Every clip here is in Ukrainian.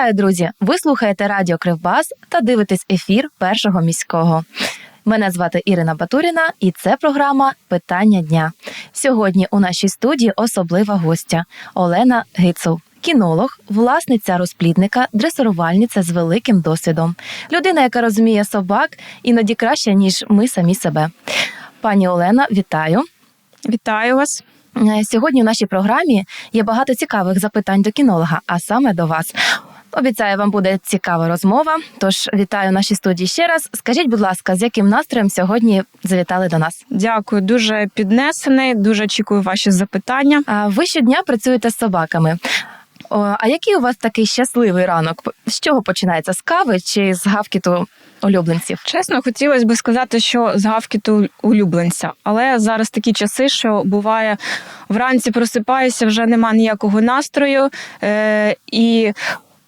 Вітаю, друзі! Ви слухаєте Радіо Кривбас та дивитесь ефір першого міського. Мене звати Ірина Батуріна, і це програма Питання дня. Сьогодні у нашій студії особлива гостя Олена Гицул. Кінолог, власниця розплідника, дресирувальниця з великим досвідом, людина, яка розуміє собак іноді краще ніж ми самі себе. Пані Олена, вітаю! Вітаю вас. Е, Сьогодні у нашій програмі є багато цікавих запитань до кінолога, а саме до вас. Обіцяю, вам буде цікава розмова. Тож вітаю в нашій студії ще раз. Скажіть, будь ласка, з яким настроєм сьогодні завітали до нас? Дякую, дуже піднесений. Дуже очікую ваші запитання. А ви щодня працюєте з собаками. О, А який у вас такий щасливий ранок? З чого починається? З кави чи з гавкіту улюбленців? Чесно, хотілося би сказати, що з гавкіту улюбленця, але зараз такі часи, що буває вранці просипаюся, вже нема ніякого настрою е- і.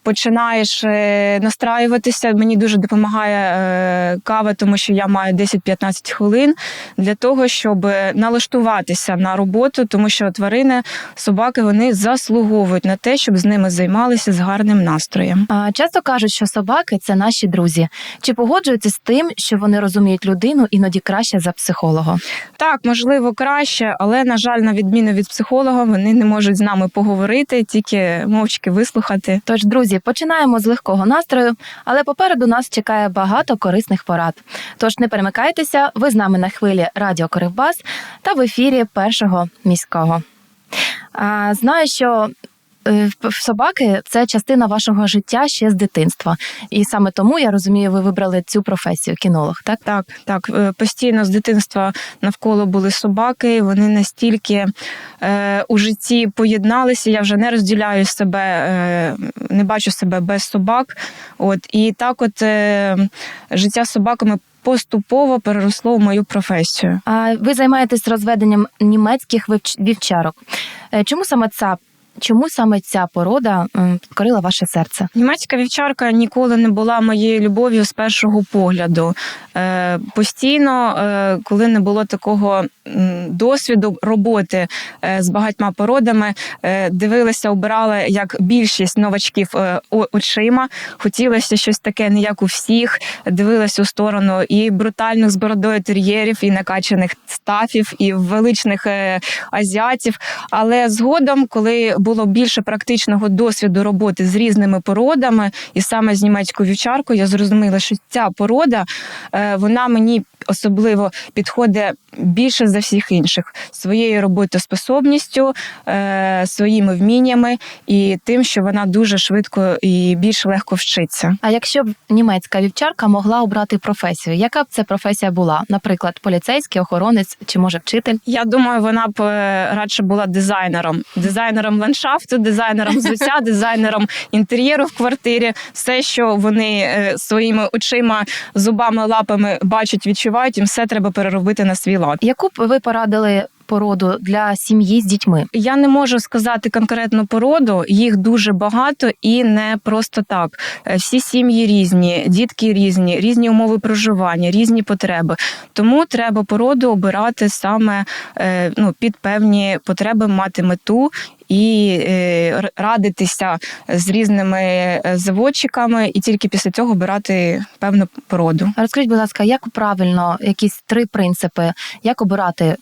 Починаєш е, настраюватися. Мені дуже допомагає е, кава, тому що я маю 10-15 хвилин для того, щоб налаштуватися на роботу, тому що тварини, собаки, вони заслуговують на те, щоб з ними займалися з гарним настроєм. Часто кажуть, що собаки це наші друзі. Чи погоджуєтеся з тим, що вони розуміють людину іноді краще за психолога? Так, можливо, краще, але на жаль, на відміну від психолога, вони не можуть з нами поговорити, тільки мовчки вислухати. Тож, друзі, починаємо з легкого настрою, але попереду нас чекає багато корисних порад. Тож не перемикайтеся, ви з нами на хвилі Радіо Кривбас та в ефірі першого міського. Знаю, що собаки це частина вашого життя ще з дитинства, і саме тому я розумію, ви вибрали цю професію кінолог. Так Так, так, е, постійно з дитинства навколо були собаки. Вони настільки е, у житті поєдналися. Я вже не розділяю себе, е, не бачу себе без собак. От і так, от е, життя з собаками поступово переросло в мою професію. а ви займаєтесь розведенням німецьких вівчарок. Е, Чому саме ця чому саме ця порода підкорила ваше серце? Німецька вівчарка ніколи не була моєю любов'ю з першого погляду. Е, постійно, е, коли не було такого досвіду роботи е, з багатьма породами, дивилася, обирала як більшість новачків очима. Хотілося щось таке, не як у всіх. Дивилася у сторону і брутальних з бородою тер'єрів, і накачаних стафів, і величних азіатів. Але згодом, коли було більше практичного досвіду роботи з різними породами, і саме з німецькою вівчаркою, я зрозуміла, що ця порода е, вона мені особливо підходить більше за всіх інших своєю роботоспособністю, е, своїми вміннями і тим, що вона дуже швидко і більш легко вчиться. А якщо б німецька вівчарка могла обрати професію, яка б це професія була? Наприклад, поліцейський, охоронець чи може вчитель? Я думаю, вона б е, радше була дизайнером, дизайнером ландшафту, дизайнером взуття, дизайнером інтер'єру в квартирі. Все, що вони е, своїми очима, зубами, лапами бачать, відчувають, їм все треба переробити на свій лад. Яку б ви порадили породу для сім'ї з дітьми? Я не можу сказати конкретну породу, їх дуже багато і не просто так. Е, Всі сім'ї різні, дітки різні, різні умови проживання, різні потреби. Тому треба породу обирати саме е, ну, під певні потреби, мати мету. І е, радитися з різними е, заводчиками, і тільки після цього обирати певну породу. Розкажіть, будь ласка, як правильно якісь три принципи, як обирати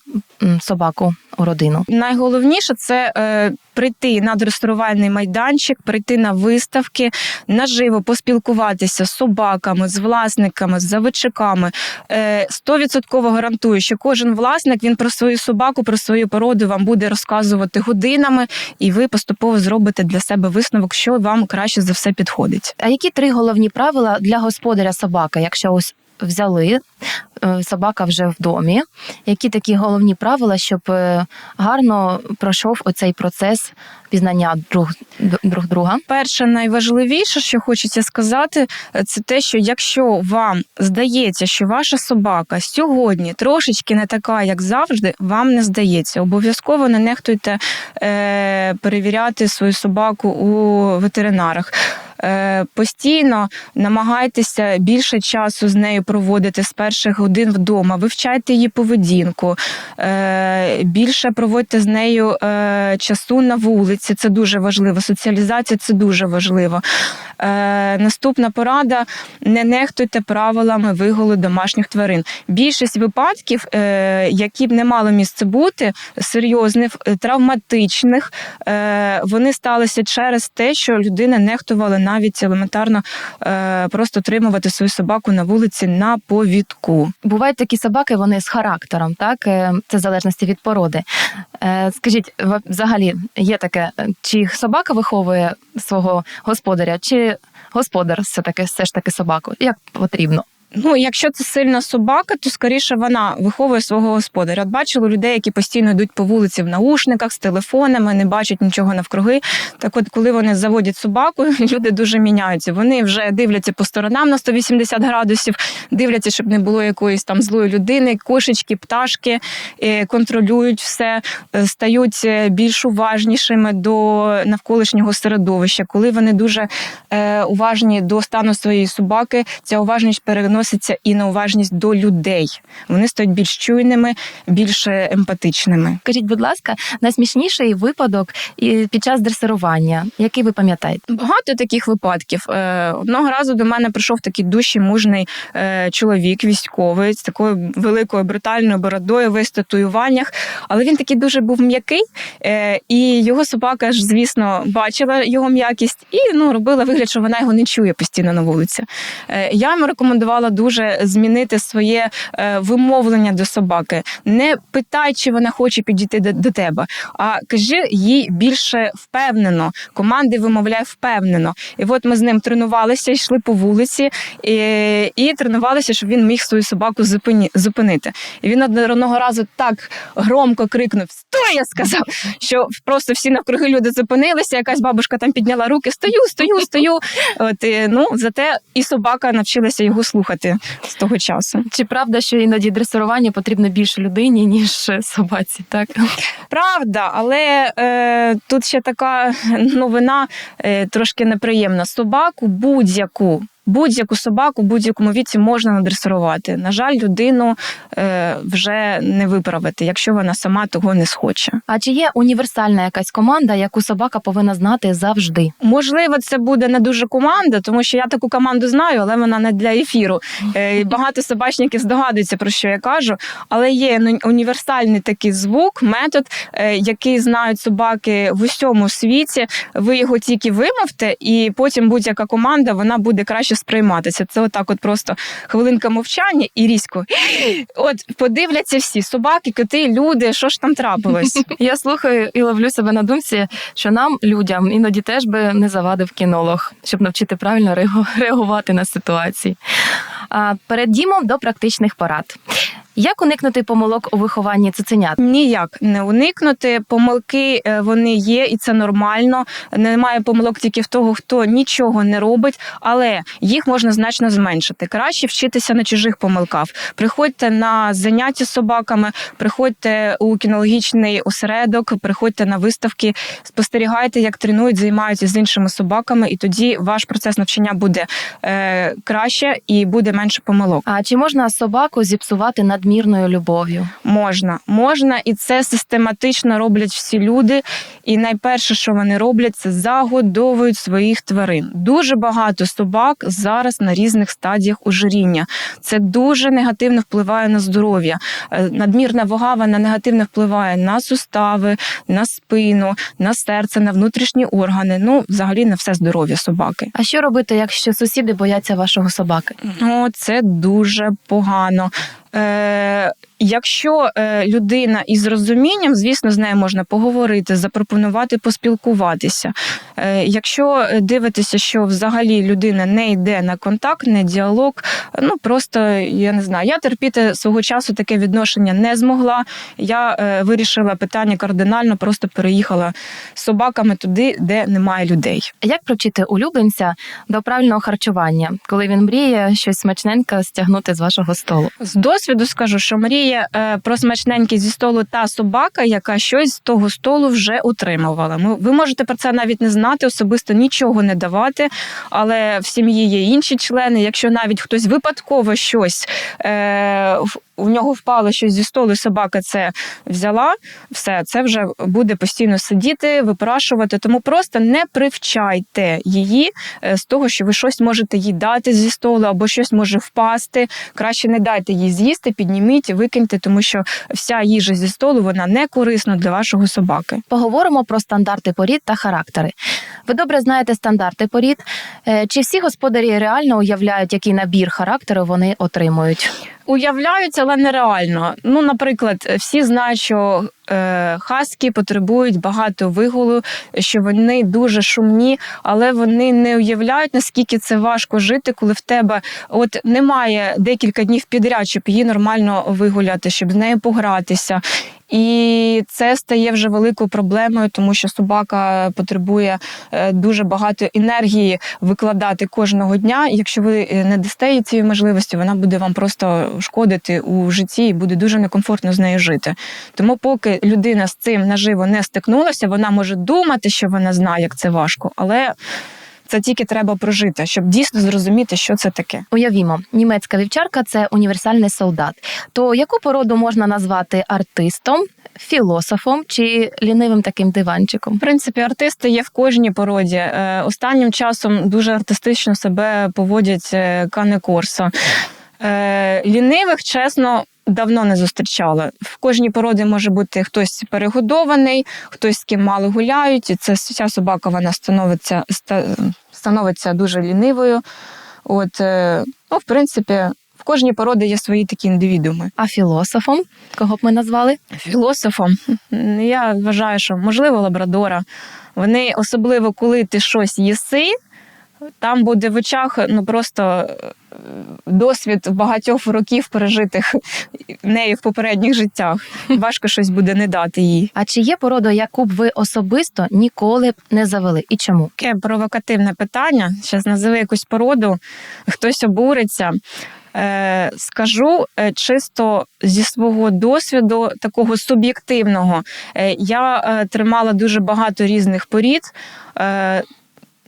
собаку у родину? Найголовніше це е, прийти на дресирувальний майданчик, прийти на виставки, наживо поспілкуватися з собаками, з власниками, з заводчиками. Е, Стовідсотково гарантую, що кожен власник він про свою собаку, про свою породу вам буде розказувати годинами, і ви поступово зробите для себе висновок, що вам краще за все підходить. А які три головні правила для господаря собаки, якщо ось взяли собака вже в домі? Які такі головні правила, щоб е, гарно пройшов оцей процес пізнання друг, друг друга? Перше, найважливіше, що хочеться сказати, це те, що якщо вам здається, що ваша собака сьогодні трошечки не така, як завжди, вам не здається. Обов'язково не нехтуйте е, перевіряти свою собаку у ветеринарах. Е, Постійно намагайтеся більше часу з нею проводити з перших годин вдома, вивчайте її поведінку, е, більше проводьте з нею е, часу на вулиці. Це дуже важливо. Соціалізація це дуже важливо. Наступна порада: не нехтуйте правилами виголу домашніх тварин. Більшість випадків, які б не мало місце бути, серйозних, травматичних, вони сталися через те, що людина нехтувала навіть елементарно е, просто тримувати свою собаку на вулиці на повідку. Бувають такі собаки, вони з характером, так Е, це в залежності від породи. Е, Скажіть, взагалі є таке, е, чи собака виховує свого господаря, чи господар все таки все ж таки собаку? Як потрібно? Ну, якщо це сильна собака, то скоріше вона виховує свого господаря. От бачили людей, які постійно йдуть по вулиці в наушниках з телефонами, не бачать нічого навкруги. Так, от, коли вони заводять собаку, люди дуже міняються. Вони вже дивляться по сторонам на 180 градусів, дивляться, щоб не було якоїсь там злої людини, кошечки, пташки, е, контролюють все, е, стають е, більш уважнішими до навколишнього середовища. Коли вони дуже уважні до стану своєї собаки, ця уважність переноситься і на уважність до людей. Вони стають більш чуйними, більш емпатичними. Скажіть, будь ласка, найсмішніший випадок під час дресирування, який ви пам'ятаєте? Багато таких випадків. Е, Одного разу до мене прийшов такий дужчий мужний е, чоловік, військовий, з такою великою брутальною бородою, весь в татуюваннях. Але він такий дуже був м'який, е, і його собака ж, звісно, бачила його м'якість і ну, робила вигляд, що вона його не чує постійно на вулиці. Я йому рекомендувала дуже змінити своє е, вимовлення до собаки. Не питай, чи вона хоче підійти до, до тебе, а кажи їй більше впевнено. Команди вимовляй впевнено. І от ми з ним тренувалися, йшли по вулиці і, і тренувалися, щоб він міг свою собаку зупині, зупинити. І він одного разу так громко крикнув: Стой! Я сказав, що просто всі навкруги люди зупинилися. Якась бабушка там підняла руки: Стою, стою, стою. От і, ну зате і собака навчилася його слухати з того часу. Чи правда, що іноді дресирування потрібно більше людині, ніж собаці? Так Правда, але е, тут ще така новина е, трошки неприємна. Собаку будь-яку. Будь-яку собаку в будь-якому віці можна надресирувати. На жаль, людину е, вже не виправити, якщо вона сама того не схоче. а чи є універсальна якась команда, яку собака повинна знати завжди? Можливо, це буде не дуже команда, тому що я таку команду знаю, але вона не для ефіру. Е, Багато собачників здогадуються про що я кажу. Але є ну, універсальний такий звук, метод, е, який знають собаки в усьому світі. Ви його тільки вимовте, і потім будь-яка команда вона буде краще сприйматися. Це отак, от просто хвилинка мовчання і різко. От подивляться всі собаки, коти, люди, що ж там трапилось. Я слухаю і ловлю себе на думці, що нам, людям, іноді теж би не завадив кінолог, щоб навчити правильно реагувати на ситуації. Перейдімо до практичних порад. Як уникнути помилок у вихованні цуценят? Ніяк не уникнути. Помилки е, вони є, і це нормально. Немає помилок тільки в того, хто нічого не робить, але їх можна значно зменшити. Краще вчитися на чужих помилках. Приходьте на заняття з собаками, приходьте у кінологічний осередок, приходьте на виставки, спостерігайте, як тренують, займаються з іншими собаками, і тоді ваш процес навчання буде е, краще і буде менше помилок. А чи можна собаку зіпсувати надмірною любов'ю? Можна, можна, і це систематично роблять всі люди. І найперше, що вони роблять, це загодовують своїх тварин. Дуже багато собак зараз на різних стадіях ожиріння. Це дуже негативно впливає на здоров'я. Е, Надмірна вага вона негативно впливає на сустави, на спину, на серце, на внутрішні органи. Ну, взагалі на все здоров'я собаки. А що робити, якщо сусіди бояться вашого собаки? О, це дуже погано. Е, якщо е, людина із розумінням, звісно, з нею можна поговорити, запропонувати поспілкуватися. Е, якщо дивитися, що взагалі людина не йде на контакт, не діалог, ну просто я не знаю, я терпіти свого часу таке відношення не змогла. Я е, вирішила питання кардинально, просто переїхала з собаками туди, де немає людей. Як привчити улюбленця до правильного харчування, коли він мріє щось смачненьке стягнути з вашого столу? З досвіду скажу, що мріє знає е, про смачненький зі столу та собака, яка щось з того столу вже утримувала. Ми- Ви можете про це навіть не знати, особисто нічого не давати, але в сім'ї є інші члени. Якщо навіть хтось випадково щось е, у нього впало щось зі столу, собака це взяла, все це вже буде постійно сидіти, випрашувати. Тому просто не привчайте її е, з того, що ви щось можете їй дати зі столу, або щось може впасти. Краще не дайте їй з'їсти, підніміть, викиньте, тому що вся їжа зі столу вона не корисна для вашого собаки. Поговоримо про стандарти порід та характери. Ви добре знаєте стандарти порід. Е, Чи всі господарі реально уявляють, який набір характеру вони отримують? Уявляють, але нереально. Ну, наприклад, всі знають, що е, хаски потребують багато вигулу, що вони дуже шумні, але вони не уявляють, наскільки це важко жити, коли в тебе от немає декілька днів підряд, щоб її нормально вигуляти, щоб з нею погратися. І це стає вже великою проблемою, тому що собака потребує е, дуже багато енергії викладати кожного дня. Якщо ви е, не дасте їй цієї можливості, вона буде вам просто шкодити у житті і буде дуже некомфортно з нею жити. Тому, поки людина з цим наживо не стикнулася, вона може думати, що вона знає, як це важко, але це тільки треба прожити, щоб дійсно зрозуміти, що це таке. Уявімо, німецька вівчарка це універсальний солдат. То яку породу можна назвати артистом, філософом чи лінивим таким диванчиком? В принципі, артисти є в кожній породі. Е, Останнім часом дуже артистично себе поводять е, Кане Корсо. Е, Лінивих, чесно. Давно не зустрічала. В кожній породі може бути хтось перегодований, хтось з ким мало гуляють, і це ця собака вона становиться, ста- становиться дуже лінивою. От, е, ну, в принципі, в кожній породі є свої такі індивідууми. А філософом, кого б ми назвали? Філософом я вважаю, що можливо лабрадора. Вони особливо, коли ти щось їси, там буде в очах ну просто е, досвід багатьох років пережитих нею в попередніх життях. Важко щось буде не дати їй. А чи є порода, яку б ви особисто ніколи б не завели? І чому? Таке провокативне питання. Зараз назови якусь породу, хтось обуриться. Е, скажу е, чисто зі свого досвіду, такого суб'єктивного. Е, я е, тримала дуже багато різних порід.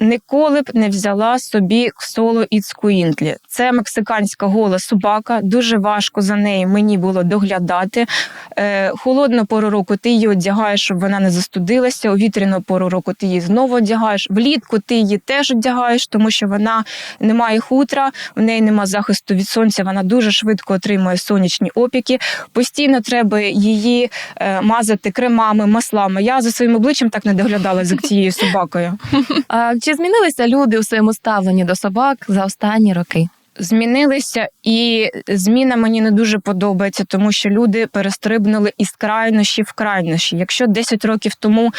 Ніколи б не взяла собі соло іцкуінтлі. Це мексиканська гола собака. Дуже важко за нею мені було доглядати. Е, холодну пору року ти її одягаєш, щоб вона не застудилася. У вітряну пору року ти її знову одягаєш. Влітку ти її теж одягаєш, тому що вона не має хутра, в неї нема захисту від сонця. Вона дуже швидко отримує сонячні опіки. Постійно треба її е, мазати кремами, маслами. Я за своїм обличчям так не доглядала за цією собакою. Чи змінилися люди у своєму ставленні до собак за останні роки? Змінилися, і зміна мені не дуже подобається, тому що люди перестрибнули із крайнощі в крайнощі. Якщо 10 років тому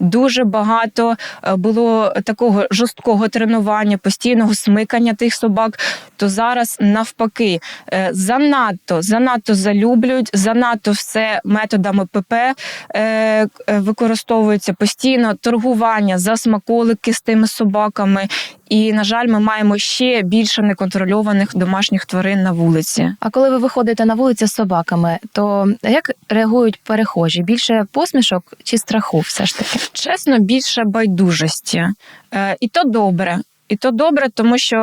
дуже багато е, було такого жорсткого тренування, постійного смикання тих собак, то зараз навпаки е, занадто занадто залюблюють, занадто все методами ПП е, використовується постійно торгування за смаколики з тими собаками. І, на жаль, ми маємо ще більше неконтрольованих домашніх тварин на вулиці. А коли ви виходите на вулицю з собаками, то як реагують перехожі? Більше посмішок чи страху все ж таки? Чесно, більше байдужості. Е, і то добре. І то добре, тому що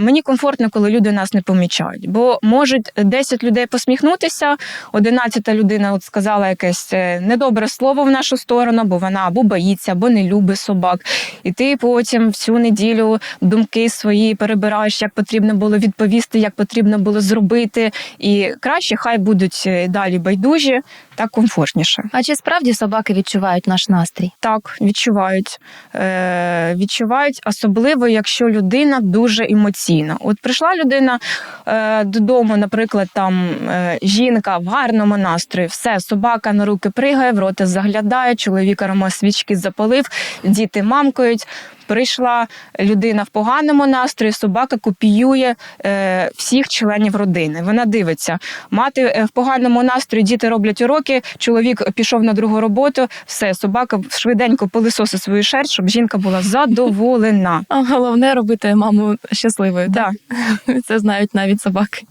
мені комфортно, коли люди нас не помічають. Бо можуть 10 людей посміхнутися, 11 людина от сказала якесь е, недобре слово в нашу сторону, бо вона або боїться, або не любить собак. І ти потім всю неділю думки свої перебираєш, як потрібно було відповісти, як потрібно було зробити. І краще хай будуть е, далі байдужі, так комфортніше. А чи справді собаки відчувають наш настрій? Так, відчувають. Е, відчувають, особливо, якщо людина дуже емоційна. От прийшла людина е, додому, наприклад, там е, жінка в гарному настрої, все, собака на руки пригає, в роти заглядає, чоловік рома свічки запалив, діти мамкають. Прийшла людина в поганому настрої, собака копіює е, всіх членів родини. Вона дивиться. Мати е, в поганому настрої, діти роблять уроки, чоловік пішов на другу роботу, все, собака швиденько пилисосить свою шерсть, щоб жінка була задоволена. А головне робити маму щасливою. Да. Це знають навіть собаки.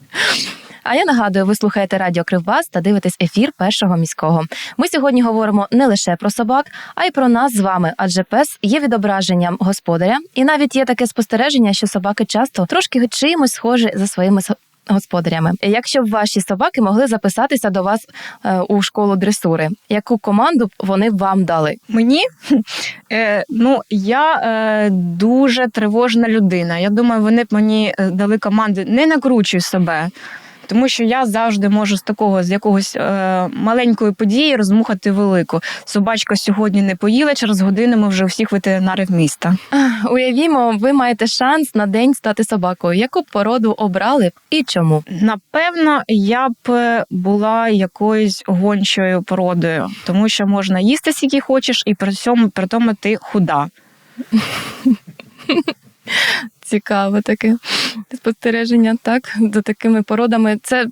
А я нагадую, ви слухаєте Радіо Кривбас та дивитесь ефір першого міського. Ми сьогодні говоримо не лише про собак, а й про нас з вами, адже пес є відображенням господаря, і навіть є таке спостереження, що собаки часто трошки чимось схожі за своїми господарями. Якщо б ваші собаки могли записатися до вас е, у школу дресури, яку команду б вони вам дали? Мені е, ну я е, дуже тривожна людина. Я думаю, вони б мені е, дали команди не накручуй себе. Тому що я завжди можу з такого з якогось е, маленької події розмухати велику. Собачка сьогодні не поїла, через годину ми вже у всіх ветеринарів міста. Уявімо, ви маєте шанс на день стати собакою. Яку породу обрали б і чому? Напевно, я б е, була якоюсь гончою породою, тому що можна їсти скільки хочеш, і при цьому при тому ти худа. Цікаве таке спостереження, так, за такими породами. Це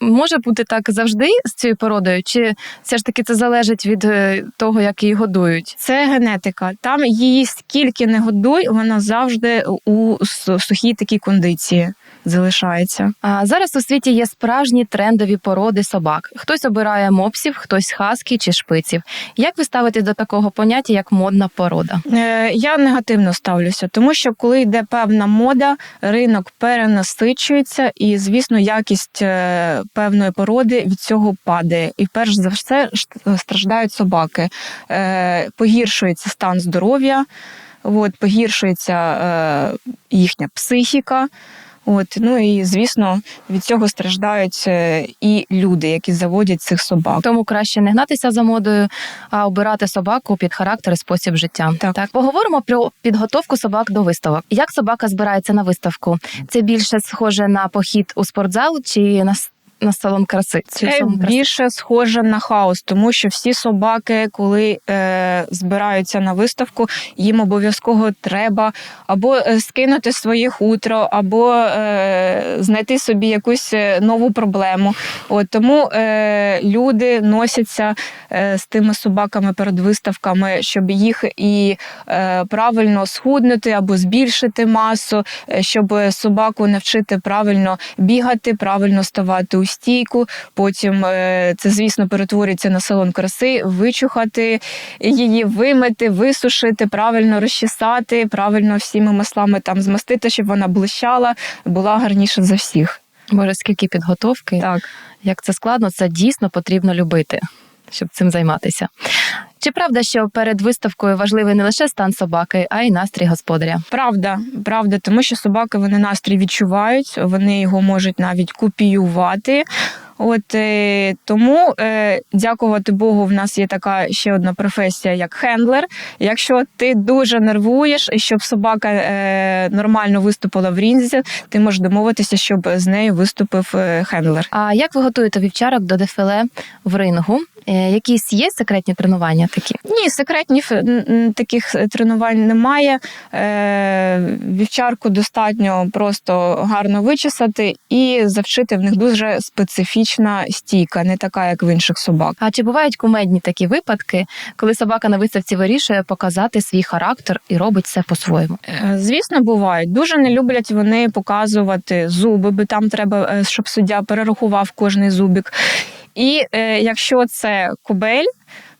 може бути так завжди з цією породою, чи все ж таки це залежить від е, того, як її годують? Це генетика. Там її скільки не годуй, вона завжди у сухій такій кондиції залишається. А зараз у світі є справжні трендові породи собак. Хтось обирає мопсів, хтось хаскі чи шпиців. Як ви ставитесь до такого поняття, як модна порода? Е, Я негативно ставлюся, тому що коли йде певна мода, ринок перенасичується, і звісно, якість е, певної породи від цього падає. І перш за все страждають собаки. Е, Погіршується стан здоров'я, от, погіршується е, їхня психіка. От, ну і звісно, від цього страждають е, і люди, які заводять цих собак. Тому краще не гнатися за модою, а обирати собаку під характер і спосіб життя. Так. поговоримо про підготовку собак до виставок. Як собака збирається на виставку? Це більше схоже на похід у спортзал чи на, на салон краси? Це салон краси? більше схоже на хаос, тому що всі собаки, коли е, збираються на виставку, їм обов'язково треба або е, скинути своє хутро, або е, знайти собі якусь е, нову проблему. От тому е, люди носяться е, з тими собаками перед виставками, щоб їх і е, правильно схуднути або збільшити масу, е, щоб собаку навчити правильно бігати, правильно ставати у стійку. Потім е, це, звісно, перетворюється на салон краси, вичухати її, вимити, висушити, правильно розчесати, правильно всіми маслами там змастити, щоб вона блищала, була гарніша за всіх. Боже, скільки підготовки, Так. як це складно, це дійсно потрібно любити, щоб цим займатися. Чи правда, що перед виставкою важливий не лише стан собаки, а й настрій господаря? Правда, правда, тому що собаки вони настрій відчувають, вони його можуть навіть копіювати. От е, тому, е, дякувати Богу, в нас є така ще одна професія, як хендлер. Якщо ти дуже нервуєш, і щоб собака е, нормально виступила в рінзі, ти можеш домовитися, щоб з нею виступив е, хендлер. А як ви готуєте вівчарок до дефіле в рингу? Е, Якісь є секретні тренування такі? Ні, секретних м, таких тренувань немає. Е, вівчарку достатньо просто гарно вичесати і завчити в них дуже специфічна стійка, не така, як в інших собак. А чи бувають кумедні такі випадки, коли собака на виставці вирішує показати свій характер і робить все по-своєму? Е, Звісно, бувають. Дуже не люблять вони показувати зуби, бо там треба, е, щоб суддя перерахував кожний зубик. І е, якщо це кобель.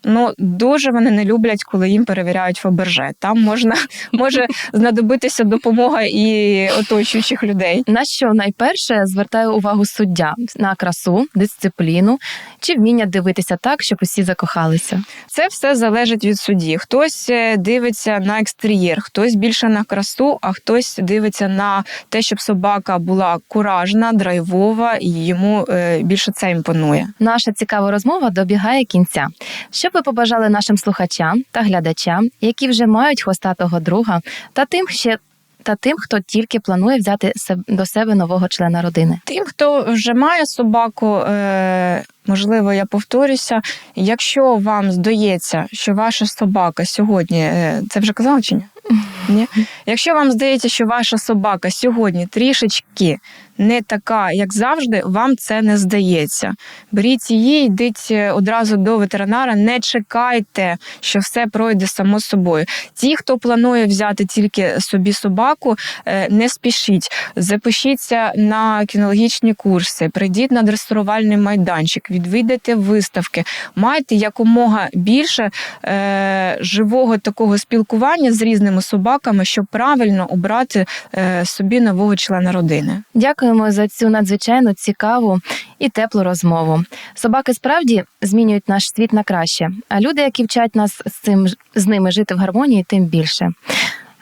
Ну дуже вони не люблять, коли їм перевіряють Фаберже. Там можна може знадобитися допомога і оточуючих людей. На що найперше звертає увагу суддя на красу, дисципліну чи вміння дивитися так, щоб усі закохалися? Це все залежить від судді. Хтось е, дивиться на екстер'єр, хтось більше на красу, а хтось дивиться на те, щоб собака була куражна, драйвова, і йому е, більше це імпонує. Наша цікава розмова добігає кінця. Що б ви побажали нашим слухачам та глядачам, які вже мають хвостатого друга, та тим ще. Та тим, хто тільки планує взяти до себе нового члена родини. Тим, хто вже має собаку, е, можливо, я повторюся. Якщо вам здається, що ваша собака сьогодні, е, це вже казала чи ні? Ні? Якщо вам здається, що ваша собака сьогодні трішечки не така, як завжди, вам це не здається. Беріть її, йдіть е, одразу до ветеринара, не чекайте, що все пройде само собою. Ті, хто планує взяти тільки собі собаку, е, не спішіть. Запишіться на кінологічні курси, прийдіть на дресирувальний майданчик, відвідайте виставки, майте якомога більше е, живого такого спілкування з різними собаками, щоб правильно обрати е, собі нового члена родини. Дякуємо за цю надзвичайно цікаву і теплу розмову. Собаки справді змінюють наш світ на краще, а люди, які вчать нас з цим з ними жити в гармонії, тим більше.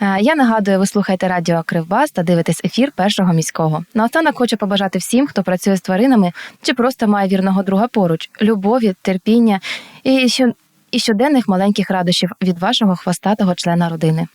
Е, Я нагадую, ви слухаєте радіо Кривбас та дивитесь ефір першого міського. Наостанок хочу побажати всім, хто працює з тваринами чи просто має вірного друга поруч, любові, терпіння і що і щоденних маленьких радощів від вашого хвостатого члена родини.